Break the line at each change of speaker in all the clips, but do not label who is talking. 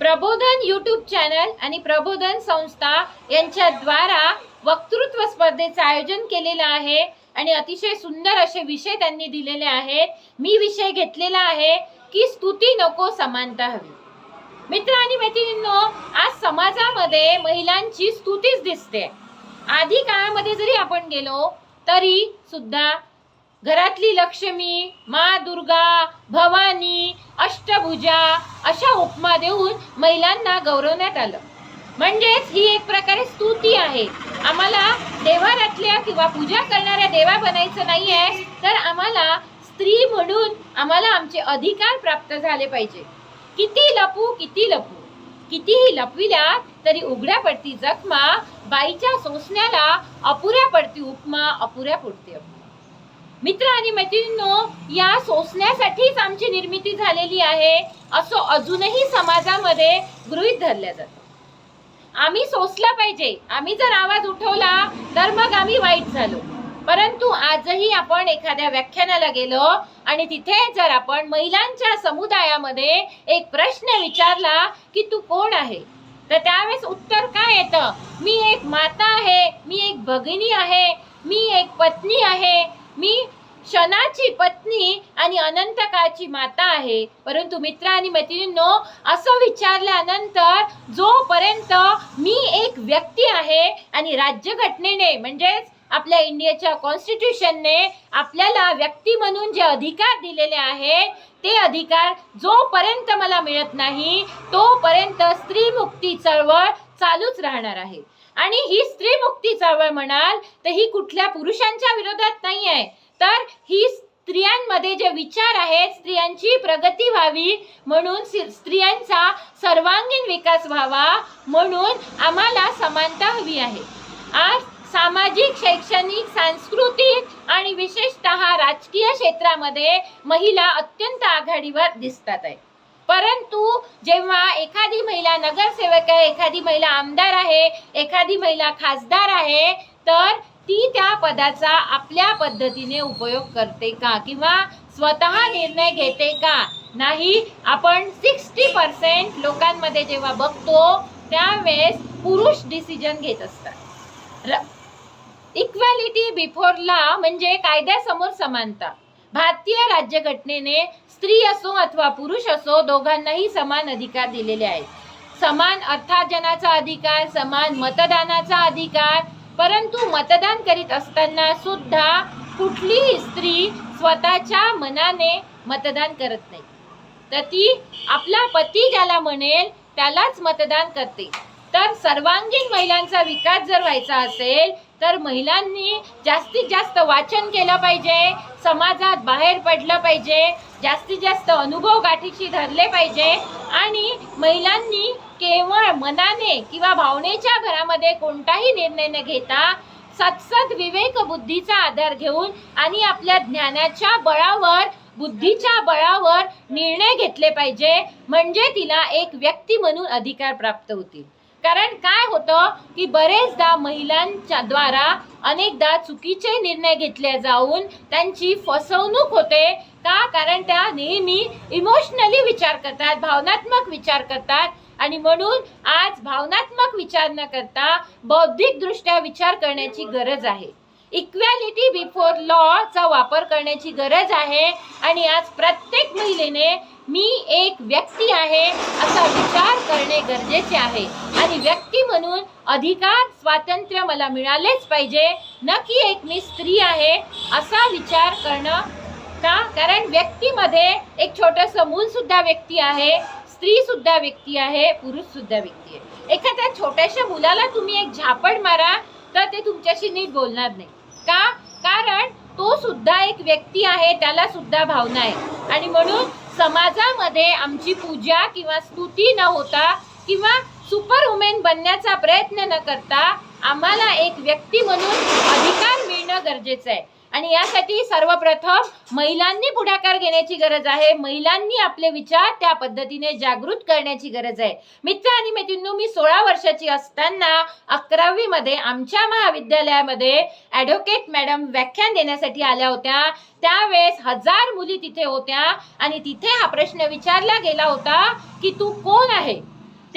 प्रबोधन YouTube channel आणि प्रबोधन संस्था यांच्या द्वारा वक्तृत्व स्पर्धेचं आयोजन केलेलं आहे आणि अतिशय सुंदर असे विषय त्यांनी दिलेले आहेत. मी विषय घेतलेला आहे की स्तुती नको समानता हवी. मित्र आणि मैत्रिणींनो आज समाजामध्ये महिलांची स्तुतीच दिसते. आधी काळामध्ये जरी आपण गेलो तरी सुद्धा घरातली लक्ष्मी मा दुर्गा भवानी अष्टभुजा अशा उपमा देऊन महिलांना गौरवण्यात आलं. म्हणजेच ही एक प्रकारे स्तुती आहे. आम्हाला देवारातल्या किंवा पूजा करणाऱ्या देवा बनायचं नाही आहे तर आम्हाला स्त्री म्हणून आम्हाला आमचे अधिकार प्राप्त झाले पाहिजे. किती लपू किती लपू. कितीही लपविल्या तरी उघड्या पडती जखमा बाईच्या सोसण्याला अपुऱ्या पडती उपमा अपुऱ्या पडते उपमा मित्र आणि मैत्रिणींनो या सोसण्यासाठीच आमची निर्मिती झालेली आहे असं अजूनही समाजामध्ये गृहीत धरल्या जातं. आम्ही सोसला पाहिजे. आम्ही जर आवाज उठवला तर मग आम्ही वाईट झालो. परंतु आजही आपण एखाद्या व्याख्यानाला गेलो आणि तिथे जर आपण महिलांच्या समुदायामध्ये एक प्रश्न विचारला की तू कोण आहे? तर त्यावेळेस उत्तर काय येतं? मी एक माता आहे मी एक भगिनी आहे मी एक पत्नी आहे मी क्षणाची पत्नी आणि अनंत काळची माता आहे. परंतु मित्र आणि मैत्रिणींनो असं विचारल्यानंतर जोपर्यंत मी एक व्यक्ती आहे आणि राज्यघटनेने म्हणजेच आपल्या इंडियाच्या कॉन्स्टिट्यूशनने आपल्याला व्यक्ती म्हणून जे अधिकार दिलेले आहे ते अधिकार जोपर्यंत मला मिळत नाही तोपर्यंत स्त्री मुक्ती चळवळ चालूच राहणार आहे. आणि ही स्त्री मुक्ती चळवळ म्हणाल तर ही कुठल्या पुरुषांच्या विरोधात नाही आहे तर ही स्त्रियांमध्ये जे विचार आहेत स्त्रियांची प्रगती व्हावी म्हणून स्त्रियांचा सर्वांगीण विकास व्हावा म्हणून आम्हाला समानता हवी आहे. आज सामाजिक शैक्षणिक सांस्कृतिक आणि विशेषतः राजकीय क्षेत्रामध्ये महिला अत्यंत आघाडीवर दिसतात आहे परंतु जेव्हा एखादी महिला नगरसेवक आहे एखादी महिला आमदार आहे एखादी महिला खासदार आहे तर ती त्या पदाचा आपल्या पद्धतीने उपयोग करते का? किंवा स्वतः निर्णय घेते का? नाही आपण सिक्स्टी पर्सेंट लोकांमध्ये जेव्हा बघतो त्यावेळेस पुरुष डिसिजन घेत असतात. इक्वॅलिटी बिफोर लॉ म्हणजे कायद्यासमोर समानता. भारतीय राज्यघटनेने स्त्री असो अथवा पुरुष असो दोघांनाही समान अधिकार दिलेले आहेत. समान अर्थार्जनाचा अधिकार समान मतदानाचा अधिकार परंतु मतदान करीत असताना सुद्धा कुठलीही स्त्री स्वतःच्या मनाने मतदान करत नाही. तर ती आपला पती ज्याला म्हणेल त्यालाच मतदान करते. तर सर्वांगीण महिलांचा विकास जर व्हायचा असेल तर महिलांनी जास्तीत जास्त वाचन केलं पाहिजे समाजात बाहेर पडलं पाहिजे जास्तीत जास्त अनुभव गाठीशी धरले पाहिजे आणि महिलांनी केवळ मनाने किंवा भावनेच्या भरामध्ये कोणताही निर्णय न घेता सतसत विवेक बुद्धीचा आधार घेऊन आणि आपल्या ज्ञानाच्या बळावर बुद्धीच्या बळावर निर्णय घेतले पाहिजे म्हणजे तिला एक व्यक्ती म्हणून अधिकार प्राप्त होतील. कारण काय होतं की बरेचदा महिलांच्या द्वारा अनेकदा चुकीचे निर्णय घेतले जाऊन त्यांची फसवणूक होते. का? कारण त्या नेहमी इमोशनली विचार करतात भावनात्मक विचार करतात. आणि म्हणून आज भावनात्मक विचार न करता बौद्धिकदृष्ट्या विचार करण्याची गरज आहे. इक्वॅलिटी बिफोर लॉचा वापर करण्याची गरज आहे आणि आज प्रत्येक महिलेने मी एक व्यक्ती आहे असा विचार करणे गरजेचे आहे. आणि व्यक्ती म्हणून अधिकार स्वातंत्र्य मला मिळालेच पाहिजे. न की एक मी स्त्री आहे असा विचार करणं का? कारण व्यक्तीमध्ये एक छोटंसं मूलसुद्धा व्यक्ती आहे. स्त्री सुद्धा व्यक्ती आहे पुरुष सुद्धा व्यक्ती आहे. एखाद्या छोट्याशा मुलाला तुम्ही एक झापड मारा तर ते तुमच्याशी नीट बोलणार नाही. का? कारण तो सुद्धा एक व्यक्ती आहे त्याला सुद्धा भावना आहे. आणि म्हणून समाजामध्ये आमची पूजा किंवा स्तुती न होता किंवा सुपर वुमेन बनण्याचा प्रयत्न न करता आम्हाला एक व्यक्ती म्हणून अधिकार मिळणं गरजेचं आहे. आणि यासाठी सर्वप्रथम महिलांनी पुढाकार घेण्याची गरज आहे. महिलांनी आपले विचार त्या पद्धतीने जागृत करण्याची गरज आहे. मित्र आणि मैत्रिणू मी सोळा वर्षाची असताना अकरावी मध्ये आमच्या महाविद्यालयामध्ये ॲडव्होकेट मॅडम व्याख्यान देण्यासाठी आल्या होत्या. त्यावेळेस हजार मुली तिथे होत्या आणि तिथे हा प्रश्न विचारला गेला होता की तू कोण आहे?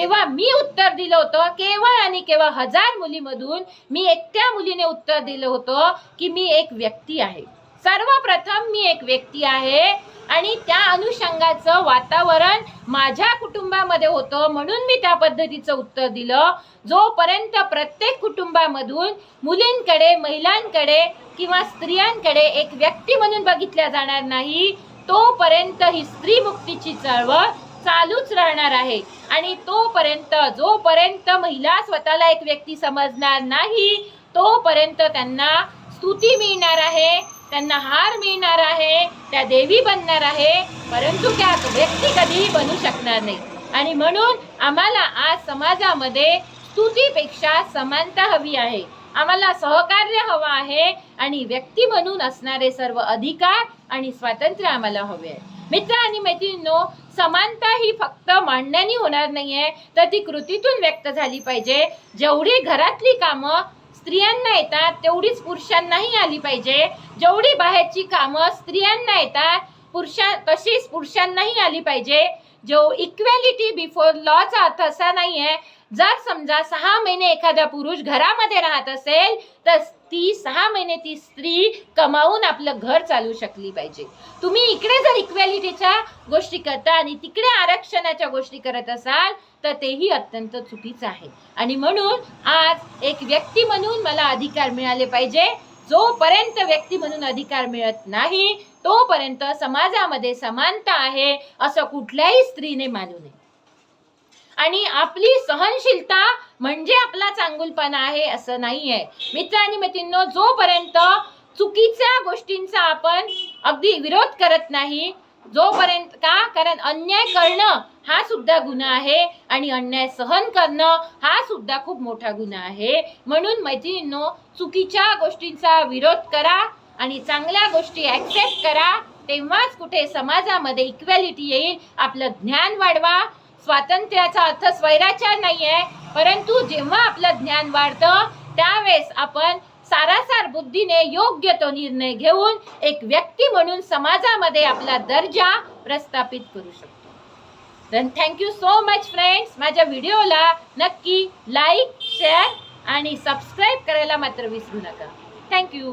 तेव्हा मी उत्तर दिलं होतं. केवळ आणि केवळ हजार मुलीमधून मी एकट्या मुलीने उत्तर दिलं होतं की मी एक व्यक्ती आहे. सर्वप्रथम मी एक व्यक्ती आहे आणि त्या अनुषंगाचं वातावरण माझ्या कुटुंबामध्ये होतं म्हणून मी त्या पद्धतीचं उत्तर दिलं. जोपर्यंत प्रत्येक कुटुंबामधून मुलींकडे महिलांकडे किंवा स्त्रियांकडे एक व्यक्ती म्हणून बघितल्या जाणार नाही तोपर्यंत ही स्त्री मुक्तीची चळवळ चालूच राहणार आहे. आणि तोपर्यंत जोपर्यंत महिला स्वतःला एक व्यक्ती समजणार नाही तोपर्यंत त्यांना स्तुती मिळणार आहे त्यांना हार मिळणार आहे त्या देवी बनणार आहे परंतु त्या व्यक्ती कधीही बनू शकणार नाही. आणि म्हणून आम्हाला आज समाजामध्ये स्तुतीपेक्षा समानता हवी आहे. आम्हाला सहकार्य हवं आहे आणि व्यक्ती म्हणून असणारे सर्व अधिकार आणि स्वातंत्र्य आम्हाला हवे आहे. मित्र आणि मैत्रिणींनो समानता ही फक्त मांडण्याने होणार नाहीये तर ती कृतीतून व्यक्त झाली पाहिजे. जेवढी घरातली कामं स्त्रियांना येतात तेवढीच पुरुषांनाही आली पाहिजे. जेवढी बाहेरची कामं स्त्रियांना येतात पुरुषा तशीच पुरुषांनाही आली पाहिजे. जो इक्वेलिटी बिफोर लॉचा अर्थ असा नाही आहे जर समजा सहा महिने एखादा पुरुष घरामध्ये राहत असेल तर ती सहा महिने ती स्त्री कमावून आपलं घर चालू शकली पाहिजे. तुम्ही इकडे जर इक्वॅलिटीच्या गोष्टी करता आणि तिकडे आरक्षणाच्या गोष्टी करत असाल तर तेही अत्यंत चुकीचं आहे. आणि म्हणून आज एक व्यक्ती म्हणून मला अधिकार मिळाले पाहिजे. जोपर्यंत व्यक्ती म्हणून अधिकार मिळत नाही तोपर्यंत समाजामध्ये समानता आहे असं कुठल्याही स्त्रीने मानू नये. आणि आपली सहनशीलता म्हणजे आपला चांगुलपणा आहे असं नाही आहे मित्र आणि मैत्रिणींनो जोपर्यंत चुकीच्या गोष्टींचा आपण अगदी विरोध करत नाही जोपर्यंत का? कारण अन्याय करणं हा सुद्धा गुन्हा आहे आणि अन्याय सहन करणं हा सुद्धा खूप मोठा गुन्हा आहे. म्हणून मैत्रिणींनो चुकीच्या गोष्टींचा विरोध करा आणि चांगल्या गोष्टी ॲक्सेप्ट करा तेव्हाच कुठे समाजामध्ये इक्वॅलिटी येईल. आपलं ज्ञान वाढवा. स्वातंत्र्याचा अर्थ स्वैराचार नाही आहे परंतु जेव्हा आपलं ज्ञान वाढतं त्यावेळेस आपण सारासार बुद्धीने योग्य तो निर्णय घेऊन एक व्यक्ती म्हणून समाजामध्ये आपला दर्जा प्रस्थापित करू शकतो. तर थँक्यू सो मच फ्रेंड्स माझ्या व्हिडिओला नक्की लाईक शेअर आणि सबस्क्राईब करायला मात्र विसरू नका. थँक्यू